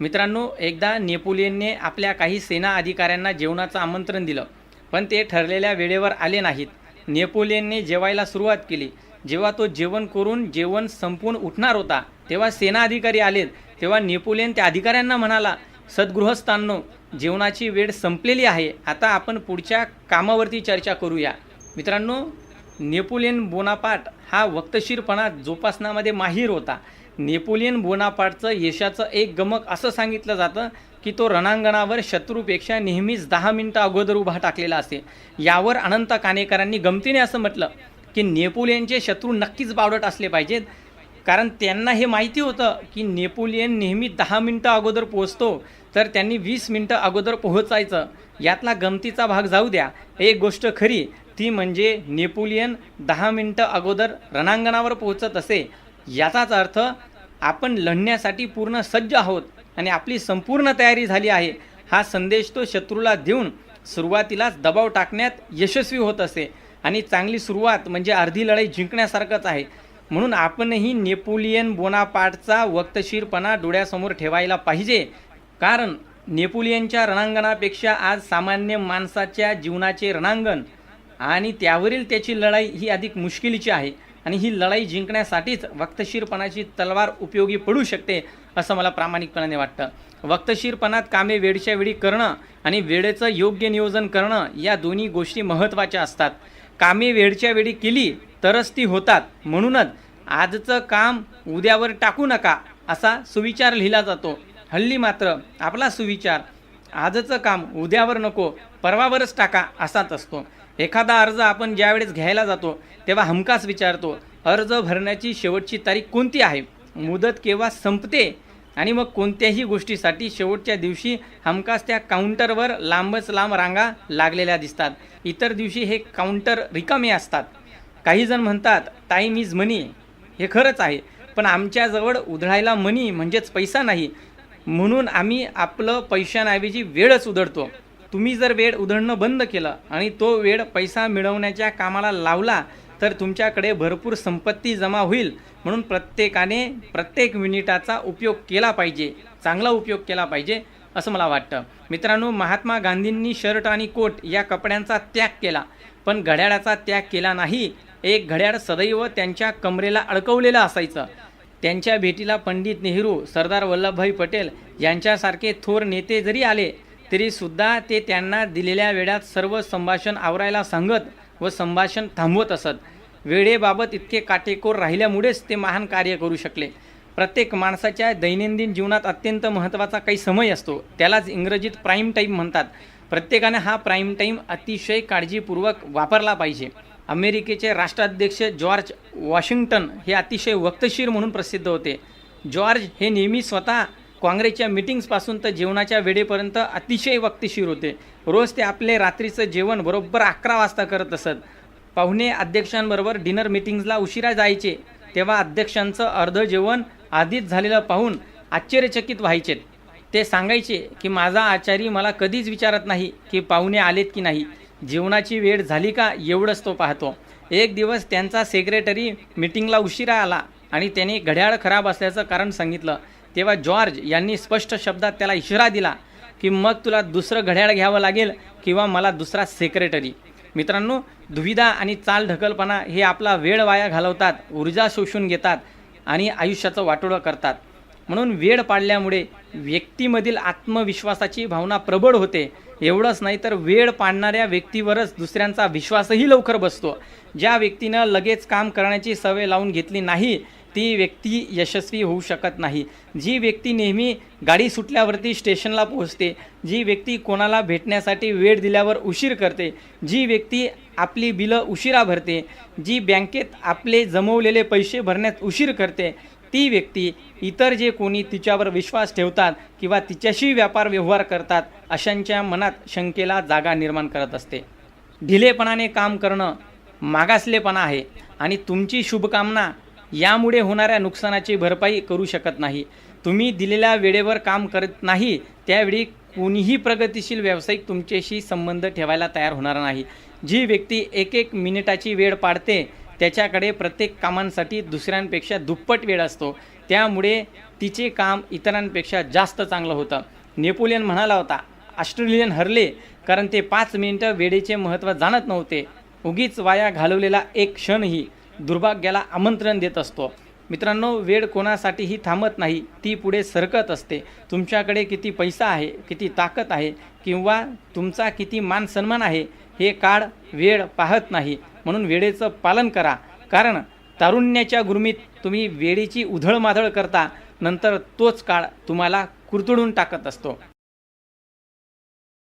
मित्रांनो एकदा नेपोलियनने आपल्या काही सेना अधिकाऱ्यांना जेवणाचं आमंत्रण दिलं पण ते ठरलेल्या वेळेवर आले नाहीत. नेपोलियनने जेवायला सुरुवात केली. जेव्हा तो जेवण करून जेवण संपून उठणार होता तेव्हा सेना अधिकारी आलेत. तेव्हा नेपोलियन त्या अधिकाऱ्यांना म्हणाला सद्गृहस्थांनो जेवणाची वेळ संपलेली आहे. आता आपण पुढच्या कामावरती चर्चा करूया. मित्रांनो नेपोलियन बोनापाट हा वक्तशीरपणा जोपासनामध्ये माहीर होता. नेपोलियन बोनापाटचं यशाचं एक गमक असं सांगितलं जातं की तो रणांगणावर शत्रूपेक्षा नेहमीच दहा मिनटं अगोदर उभा टाकलेला असे. यावर अनंत कानेकरांनी गमतीने असं म्हटलं की नेपोलियनचे शत्रू नक्कीच बावडट असले पाहिजेत. कारण त्यांना हे माहिती होतं की नेपोलियन नेहमी दहा मिनटं अगोदर पोहोचतो तर त्यांनी वीस मिनटं अगोदर पोहोचायचं. यातला गमतीचा भाग जाऊ द्या. एक गोष्ट खरी ती म्हणजे नेपोलियन दहा मिनटं अगोदर रणांगणावर पोहोचत असे. याचाच अर्थ आपण लढण्यासाठी पूर्ण सज्ज आहोत आणि आपली संपूर्ण तयारी झाली आहे. हा संदेश तो शत्रूला देऊन सुरुवातीलाच दबाव टाकण्यात यशस्वी होत असे आणि चांगली सुरुवात म्हणजे अर्धी लढाई जिंकण्यासारखंच आहे. म्हणून आपणही नेपोलियन बोनापाटचा वक्तशीरपणा डोळ्यासमोर ठेवायला पाहिजे. कारण नेपोलियनच्या रणांगणापेक्षा आज सामान्य माणसाच्या जीवनाचे रणांगण आणि त्यावरील त्याची लढाई ही अधिक मुश्किलीची आहे. आणि ही लढाई जिंकण्यासाठीच वक्तशीरपणाची तलवार उपयोगी पडू शकते असं मला प्रामाणिकपणाने वाटतं. वक्तशीरपणात कामे वेळच्या वेळी करणं आणि वेळेचं योग्य नियोजन करणं या दोन्ही गोष्टी महत्त्वाच्या असतात. कामे वेळच्या वेळी केली तरच ती होतात. म्हणूनच आजचं काम उद्यावर टाकू नका असा सुविचार लिहिला जातो. हल्ली मात्र आपला सुविचार आजचं काम उद्यावर नको परवावरच टाका असाच असतो. एखादा अर्ज आपण ज्यावेळेस घ्यायला जातो तेव्हा हमखास विचारतो अर्ज भरण्याची शेवटची तारीख कोणती आहे? मुदत केव्हा संपते? आणि मग कोणत्याही गोष्टीसाठी शेवटच्या दिवशी हमखास त्या काउंटरवर लांबच लांब रांगा लागलेल्या दिसतात. इतर दिवशी हे काउंटर रिकामे असतात. काही जण म्हणतात टाईम इज मनी हे खरंच आहे पण आमच्याजवळ उधळायला मनी म्हणजेच पैसा नाही. म्हणून आम्ही आपलं पैशांऐवजी वेळच उधळतो तुम्ही जर वेळ उधळणं बंद केलं आणि तो वेळ पैसा मिळवण्याच्या कामाला लावला तर तुमच्याकडे भरपूर संपत्ती जमा होईल. म्हणून प्रत्येकाने प्रत्येक मिनिटाचा उपयोग केला पाहिजे चांगला उपयोग केला पाहिजे असं मला वाटतं. मित्रांनो महात्मा गांधींनी शर्ट आणि कोट या कपड्यांचा त्याग केला पण घड्याळाचा त्याग केला नाही. एक घड्याळ सदैव त्यांच्या कमरेला अडकवलेलं असायचं. त्यांच्या भेटीला पंडित नेहरू सरदार वल्लभभाई पटेल यांच्यासारखे थोर नेते जरी आले तरीसुद्धा ते त्यांना दिलेल्या वेळात सर्व संभाषण आवरायला सांगत व संभाषण थांबवत असत. वेळेबाबत इतके काटेकोर राहिल्यामुळेच ते महान कार्य करू शकले. प्रत्येक माणसाच्या दैनंदिन जीवनात अत्यंत महत्त्वाचा काही समय असतो. त्यालाच इंग्रजीत प्राईम टाईम म्हणतात. प्रत्येकाने हा प्राईम टाईम अतिशय काळजीपूर्वक वापरला पाहिजे. अमेरिकेचे राष्ट्राध्यक्ष जॉर्ज वॉशिंग्टन हे अतिशय वक्तशीर म्हणून प्रसिद्ध होते. जॉर्ज हे नेहमी स्वतः काँग्रेसच्या मिटिंग्सपासून तर जेवणाच्या वेळेपर्यंत अतिशय वक्तशीर होते. रोज ते आपले रात्रीचं जेवण बरोबर अकरा वाजता करत असत. पाहुणे अध्यक्षांबरोबर डिनर मिटिंग्सला उशिरा जायचे. तेव्हा अध्यक्षांचं अर्ध जेवण आधीच झालेलं पाहून आश्चर्यचकित व्हायचे. ते सांगायचे की माझा आचारी मला कधीच विचारत नाही की पाहुणे आलेत की नाही. जेवणाची वेळ झाली का एवढंच तो पाहतो. एक दिवस त्यांचा सेक्रेटरी मिटिंगला उशिरा आला आणि त्याने घड्याळ खराब असल्याचं कारण सांगितलं. तेव्हा जॉर्ज यांनी स्पष्ट शब्दात त्याला इशारा दिला की मग तुला दुसरं घड्याळ घ्यावं लागेल किंवा मला दुसरा सेक्रेटरी मित्रांनो दुविधा आणि चाल ढकलपणा हे आपला वेळ वाया घालवतात ऊर्जा शोषून घेतात आणि आयुष्याचं वाटोळं करतात. म्हणून वेळ पाडल्यामुळे व्यक्तीमधील आत्मविश्वासाची भावना प्रबळ होते. एवढंच नाही तर वेळ पाडणाऱ्या व्यक्तीवरच दुसऱ्यांचा विश्वासही लवकर बसतो. ज्या व्यक्तीनं लगेच काम करण्याची सवय लावून घेतली नाही ती व्यक्ती यशस्वी होऊ शकत नाही. जी व्यक्ती नेहमी गाडी सुटल्यावरती स्टेशनला पोहोचते जी व्यक्ती कोणाला भेटण्यासाठी वेळ दिल्यावर उशीर करते जी व्यक्ती आपली बिलं उशिरा भरते जी बँकेत आपले जमवलेले पैसे भरण्यात उशीर करते ती व्यक्ती इतर जे कोणी तिच्यावर विश्वास ठेवतात किंवा तिच्याशी व्यापार व्यवहार करतात अशांच्या मनात शंकेला जागा निर्माण करत असते. ढिलेपणाने काम करणं मागासलेपणा आहे आणि तुमची शुभकामना यामुळे होणाऱ्या नुकसानाची भरपाई करू शकत नाही. तुम्ही दिलेल्या वेळेवर काम करत नाही त्यावेळी कोणीही प्रगतिशील व्यावसायिक तुमच्याशी संबंध ठेवायला तयार होणार नाही. जी व्यक्ती एक एक मिनिटाची वेळ पाडते त्याच्याकडे प्रत्येक कामांसाठी दुसऱ्यांपेक्षा दुप्पट वेळ असतो. त्यामुळे तिचे काम इतरांपेक्षा जास्त चांगलं होतं. नेपोलियन म्हणाला होता ऑस्ट्रेलियन हरले कारण ते पाच मिनिटं वेळेचे महत्त्व जाणत नव्हते. उगीच वाया घालवलेला एक क्षणही दुर्भाग्याला आमंत्रण देत असतो. मित्रांनो वेळ कोणासाठीही थांबत नाही. ती पुढे सरकत असते. तुमच्याकडे किती पैसा आहे किती ताकद आहे किंवा तुमचा किती मान सन्मान आहे हे काळ वेळ पाहत नाही. म्हणून वेळेचं पालन करा. कारण तारुण्याच्या गुरमीत तुम्ही वेळेची उधळमाधळ करता नंतर तोच काळ तुम्हाला कुरतडून टाकत असतो.